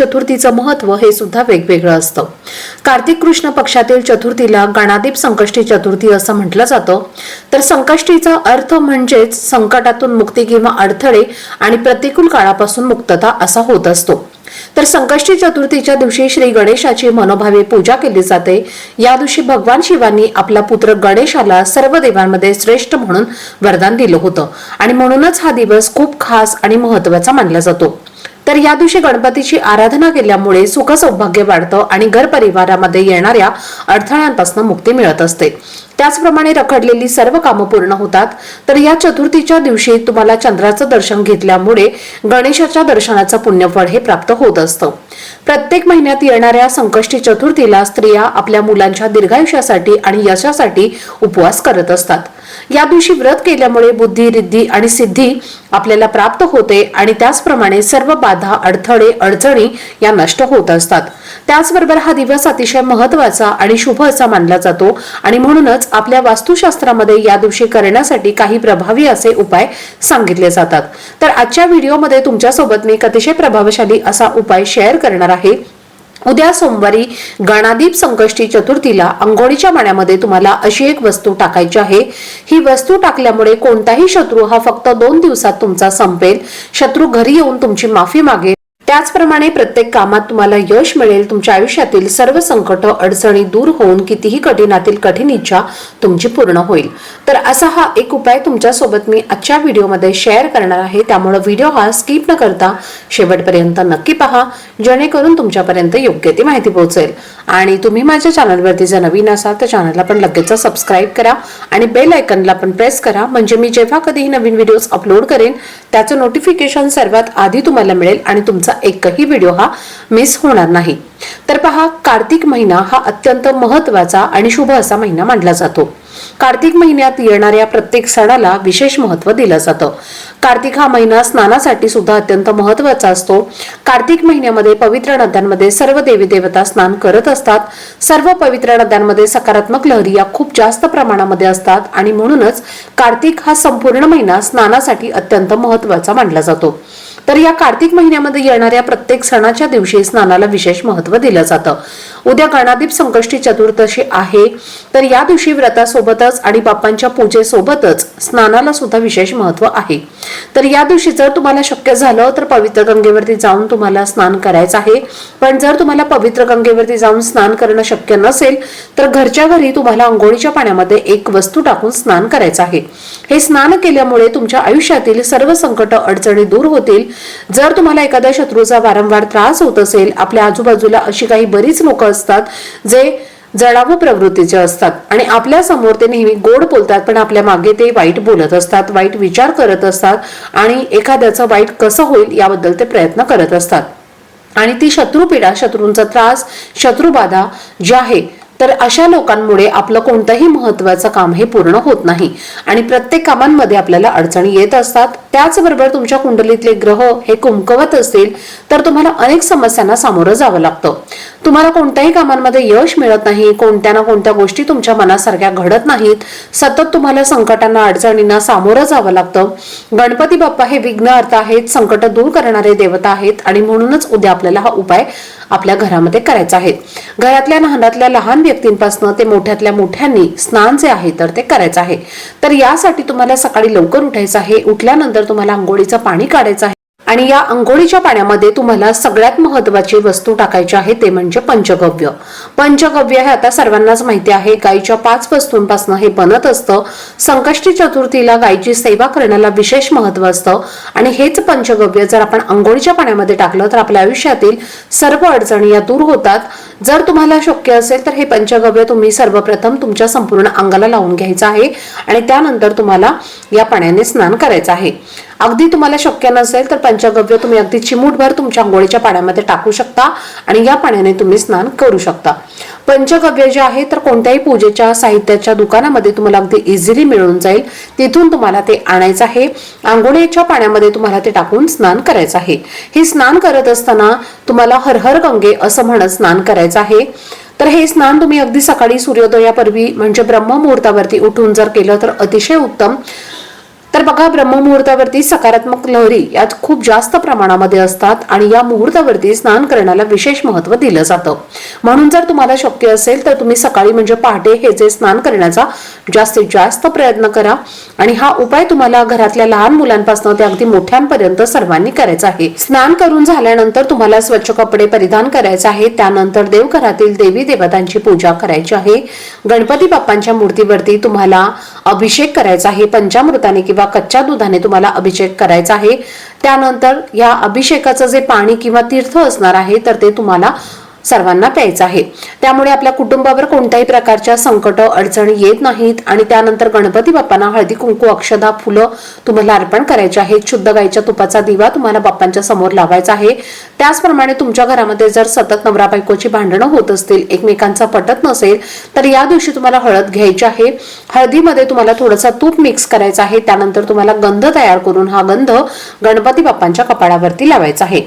चतुर्थीचं महत्त्व हे सुद्धा वेगवेगळं असतं. कार्तिक कृष्ण पक्षातील चतुर्थीला गणादीप संकष्टी चतुर्थी असं म्हटलं जातं. तर संकष्टीचा अर्थ म्हणजेच संकटातून मुक्ती किंवा अडथळे आणि प्रतिकूल काळापासून मुक्तता असा होत असतो. तर संकष्टी चतुर्थीच्या दिवशी श्री गणेशाची मनोभावे पूजा केली जाते. या दिवशी भगवान शिवांनी आपला पुत्र गणेशाला सर्व देवांमध्ये श्रेष्ठ म्हणून वरदान दिलं होतं. आणि म्हणूनच हा दिवस खूप खास आणि महत्त्वाचा मानला जातो. तर या दिवशी गणपतीची आराधना केल्यामुळे सुख सौभाग्य वाढतं आणि घर परिवारामध्ये येणाऱ्या अडथळ्यांपासून मुक्ती मिळत असते. त्याचप्रमाणे रखडलेली सर्व कामं पूर्ण होतात. तर या चतुर्थीच्या दिवशी तुम्हाला चंद्राचं दर्शन घेतल्यामुळे गणेशाच्या दर्शनाचं पुण्यफळ हे प्राप्त होत असतं. प्रत्येक महिन्यात येणाऱ्या संकष्टी चतुर्थीला स्त्रिया आपल्या मुलांच्या दीर्घायुष्यासाठी आणि यशासाठी उपवास करत असतात. या दिवशी व्रत केल्यामुळे बुद्धी रिद्धी आणि सिद्धी आपल्याला प्राप्त होते आणि त्याचप्रमाणे सर्व बाद बाधा अडथळे अडचणी या नष्ट होत असतात. त्याचबरोबर हा दिवस अतिशय महत्त्वाचा आणि शुभ असा मानला जातो आणि म्हणूनच आपल्या वास्तुशास्त्रामध्ये या दिवशी करण्यासाठी काही प्रभावी असे उपाय सांगितले जातात. तर आजच्या व्हिडिओमध्ये तुमच्यासोबत मी एक अतिशय प्रभावशाली असा उपाय शेअर करणार आहे. उद्या सोमवारी गणादीप संकष्टी चतुर्थीला अंघोळीच्या पाण्यामध्ये तुम्हाला अशी एक वस्तू टाकायची आहे. ही वस्तू टाकल्यामुळे कोणताही शत्रू हा फक्त दोन दिवसात तुमचा संपेल. शत्रू घरी येऊन तुमची माफी मागेल. त्याचप्रमाणे प्रत्येक कामात तुम्हाला यश मिळेल तुमच्या आयुष्यातील सर्व संकट अडचणी दूर होऊन कितीही कठीणातील कठीण इच्छा तुमची पूर्ण होईल. तर असा हा एक उपाय तुमच्यासोबत मी आजच्या व्हिडिओमध्ये शेअर करणार आहे. त्यामुळे व्हिडिओ हा स्किप न करता शेवटपर्यंत नक्की पहा जेणेकरून तुमच्यापर्यंत योग्य ती माहिती पोहोचेल. आणि तुम्ही माझ्या चॅनलवरती जर नवीन असाल तर चॅनलला पण लगेच सबस्क्राईब करा आणि बेल आयकनला पण प्रेस करा. म्हणजे मी जेव्हा कधीही नवीन व्हिडिओज अपलोड करेन त्याचं नोटिफिकेशन सर्वात आधी तुम्हाला मिळेल आणि तुमचा एकही व्हिडिओ हा मिस होणार नाही. तर पहा कार्तिक महिना हा अत्यंत महत्त्वाचा आणि शुभ असा महिना मानला जातो. कार्तिक महिन्यात येणाऱ्या प्रत्येक सणाला विशेष महत्त्व दिलं जातं. कार्तिक हा महिना स्नानासाठी सुद्धा अत्यंत महत्त्वाचा असतो. कार्तिक महिन्यामध्ये पवित्र नद्यांमध्ये सर्व देवी देवता स्नान करत असतात. सर्व पवित्र नद्यांमध्ये सकारात्मक लहरी या खूप जास्त प्रमाणामध्ये असतात आणि म्हणूनच कार्तिक हा संपूर्ण महिना स्नानासाठी अत्यंत महत्त्वाचा मानला जातो. तर या कार्तिक महिन्यामध्ये येणाऱ्या प्रत्येक सणाच्या दिवशी स्नानाला विशेष महत्त्व दिलं जातं. उद्या गणादीप संकष्टी चतुर्दशी आहे. तर या दिवशी व्रतासोबतच आणि बाप्पांच्या पूजेसोबतच स्नानाला सुद्धा विशेष महत्त्व आहे. तर या दिवशी जर तुम्हाला शक्य झालं तर पवित्र गंगेवरती जाऊन तुम्हाला स्नान करायचं आहे. पण जर तुम्हाला पवित्र गंगेवरती जाऊन स्नान करणं शक्य नसेल तर घरच्या घरी तुम्हाला अंघोळीच्या पाण्यामध्ये एक वस्तू टाकून स्नान करायचं आहे. हे स्नान केल्यामुळे तुमच्या आयुष्यातील सर्व संकट अडचणी दूर होतील. जर तुम्हाला एखाद्या शत्रूचा वारंवार त्रास होत असेल आपल्या आजूबाजूला अशी काही बरीच लोक असतात जे जडावू प्रवृत्तीचे असतात आणि आपल्यासमोर ते नेहमी गोड बोलतात पण आपल्या मागे ते वाईट बोलत असतात वाईट विचार करत असतात आणि एखाद्याचं वाईट कसं होईल याबद्दल ते प्रयत्न करत असतात. आणि ती शत्रुपीडा शत्रूंचा त्रास शत्रुबाधा जी आहे तर अशा लोकांमुळे आपलं कोणतंही महत्वाचं काम हे पूर्ण होत नाही आणि प्रत्येक कामांमध्ये आपल्याला अडचणी येत असतात. त्याचबरोबर तुमच्या कुंडलीतले ग्रह हे कुमकवत असतील तर तुम्हाला अनेक समस्यांना सामोरं जावं लागतं. तुम्हाला कोणत्याही कामांमध्ये यश मिळत नाही कोणत्या ना कोणत्या गोष्टी तुमच्या मनासारख्या घडत नाहीत सतत तुम्हाला संकटांना अडचणींना सामोरं जावं लागतं. गणपती बाप्पा हे विघ्न अर्थ आहेत संकट दूर करणारे देवता आहेत आणि म्हणूनच उद्या आपल्याला हा उपाय आपल्या घरामध्ये करायचा आहे. घरातल्या लहानातल्या लहान व्यक्तींपासून ते मोठ्यातल्या मोठ्यांनी स्नान जे आहे तर ते करायचं आहे. तर यासाठी तुम्हाला सकाळी लवकर उठायचं आहे. उठल्यानंतर तुम्हाला आंघोळीचं पाणी काढायचं आहे आणि या अंघोळीच्या पाण्यामध्ये तुम्हाला सगळ्यात महत्वाची वस्तू टाकायची आहे ते म्हणजे पंचगव्य. पंचगव्य हे आता सर्वांनाच माहिती आहे. गायीच्या पाच वस्तूंपासून हे बनत असतं. संकष्टी चतुर्थीला गायीची सेवा करण्याला विशेष महत्त्व असतं. आणि हेच पंचगव्य जर आपण अंघोळीच्या पाण्यामध्ये टाकलं तर आपल्या आयुष्यातील सर्व अडचणी या दूर होतात. जर तुम्हाला शक्य असेल तर हे पंचगव्य तुम्ही सर्वप्रथम तुमच्या संपूर्ण अंगाला लावून घ्यायचं आहे. आणि त्यानंतर तुम्हाला या पाण्याने स्नान करायचं आहे. अगदी तुम्हाला शक्य नसेल तर पंचगव्य तुम्ही अगदी चिमूटभर तुमच्या आंघोळीच्या पाण्यामध्ये टाकू शकता आणि या पाण्याने तुम्ही स्नान करू शकता. पंचगव्य जे आहे तर कोणत्याही पूजेच्या साहित्याच्या दुकानामध्ये तुम्हाला अगदी इझिली मिळून जाईल. तिथून तुम्हाला ते आणायचं आहे. आंघोळीच्या पाण्यामध्ये तुम्हाला ते टाकून स्नान करायचं आहे. हे स्नान करत असताना तुम्हाला हर हर गंगे असं म्हणत स्नान करायचं आहे. तर हे स्नान तुम्ही अगदी सकाळी सूर्योदयापूर्वी म्हणजे ब्रह्ममुहूर्तावरती उठून जर केलं तर अतिशय उत्तम. तर बघा ब्रह्ममुहूर्तावरती सकारात्मक लहरी यात खूप जास्त प्रमाणामध्ये असतात आणि या मुहूर्तावरती स्नान करण्याला विशेष महत्त्व दिलं जातं. म्हणून जर तुम्हाला शक्य असेल तर तुम्ही सकाळी म्हणजे पहाटे हे जे स्नान करण्याचा जास्तीत जास्त प्रयत्न करा. आणि हा उपाय तुम्हाला घरातल्या लहान मुलांपासून ते अगदी मोठ्यांपर्यंत सर्वांनी करायचा आहे. स्नान करून झाल्यानंतर तुम्हाला स्वच्छ कपडे परिधान करायचे आहे. त्यानंतर देवघरातील देवी देवतांची पूजा करायची आहे. गणपती बाप्पांच्या मूर्तीवरती तुम्हाला अभिषेक करायचा आहे. पंचामृताने किंवा किंवा कच्च्या दुधाने तुम्हाला अभिषेक करायचा आहे. त्यानंतर या अभिषेकाचं जे पाणी किंवा तीर्थ असणार आहे तर ते तुम्हाला सर्वांना प्यायचा आहे. त्यामुळे आपल्या कुटुंबावर कोणत्याही प्रकारच्या संकट अडचणी येत नाहीत आणि त्यानंतर गणपती बाप्पांना हळदी कुंकू अक्षदा फुलं तुम्हाला अर्पण करायचे आहेत शुद्ध गाईच्या तुपाचा दिवा तुम्हाला बाप्पांच्या समोर लावायचा आहे. त्याचप्रमाणे तुमच्या घरामध्ये जर सतत नवरा बायकोची भांडणं होत असतील एकमेकांचा पटत नसेल तर या दिवशी तुम्हाला हळद घ्यायची आहे. हळदीमध्ये तुम्हाला थोडंसं तूप मिक्स करायचं आहे. त्यानंतर तुम्हाला गंध तयार करून हा गंध गणपती बाप्पांच्या कपाळावरती लावायचा आहे.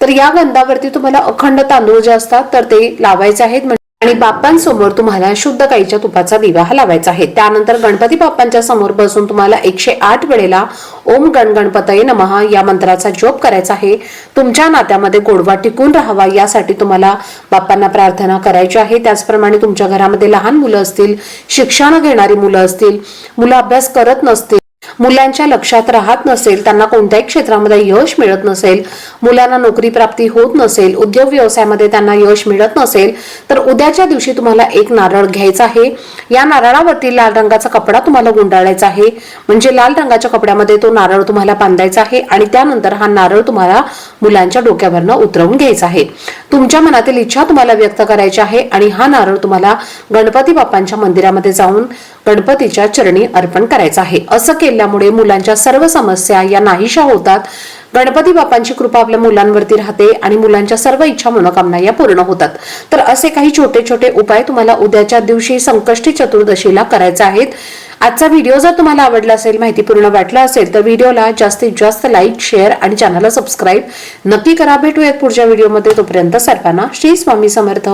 तर या गंधावरती तुम्हाला अखंड तांदूळ जे असतात तर ते लावायचे आहेत. आणि बाप्पांसमोर तुम्हाला शुद्ध गाईच्या तुपाचा दिवा हा लावायचा आहे. त्यानंतर गणपती बाप्पांच्या समोर बसून तुम्हाला एकशे आठ वेळेला ओम गण गणपतये नमः या मंत्राचा जोप करायचा आहे. तुमच्या नात्यामध्ये गोडवा टिकून राहावा यासाठी तुम्हाला बाप्पांना प्रार्थना करायची आहे. त्याचप्रमाणे तुमच्या घरामध्ये लहान मुलं असतील शिक्षण घेणारी मुलं असतील मुलं अभ्यास करत नसतील मुलांच्या लक्षात राहत नसेल त्यांना कोणत्याही क्षेत्रामध्ये यश मिळत नसेल मुलांना नोकरी प्राप्ती होत नसेल उद्योग व्यवसायामध्ये त्यांना यश मिळत नसेल तर उद्याच्या दिवशी तुम्हाला एक नारळ घ्यायचा आहे. या नारळावरती लाल रंगाचा कपडा तुम्हाला गुंडाळायचा आहे. म्हणजे लाल रंगाच्या कपड्यामध्ये तो नारळ तुम्हाला बांधायचा आहे आणि त्यानंतर हा नारळ तुम्हाला मुलांच्या डोक्यावरनं उतरवून घ्यायचा आहे. तुमच्या मनातील इच्छा तुम्हाला व्यक्त करायची आहे आणि हा नारळ तुम्हाला गणपती बाप्पांच्या मंदिरामध्ये जाऊन गणपतीच्या चरणी अर्पण करायचा आहे. असं केलं त्यामुळे मुलांच्या सर्व समस्या या नाहीशा होतात. गणपती बाप्पांची कृपा आपल्या मुलांवरती राहते आणि मुलांच्या सर्व इच्छा मनोकामना या पूर्ण होतात. तर असे काही छोटे छोटे उपाय तुम्हाला उद्याच्या दिवशी संकष्टी चतुर्दशीला करायचे आहेत. आजचा व्हिडिओ जर तुम्हाला आवडला असेल माहितीपूर्ण वाटला असेल तर व्हिडिओला जास्तीत जास्त लाईक शेअर आणि चॅनलला सबस्क्राईब नक्की करा. भेटूयात पुढच्या व्हिडिओमध्ये. तोपर्यंत सर्वांना श्री स्वामी समर्थ.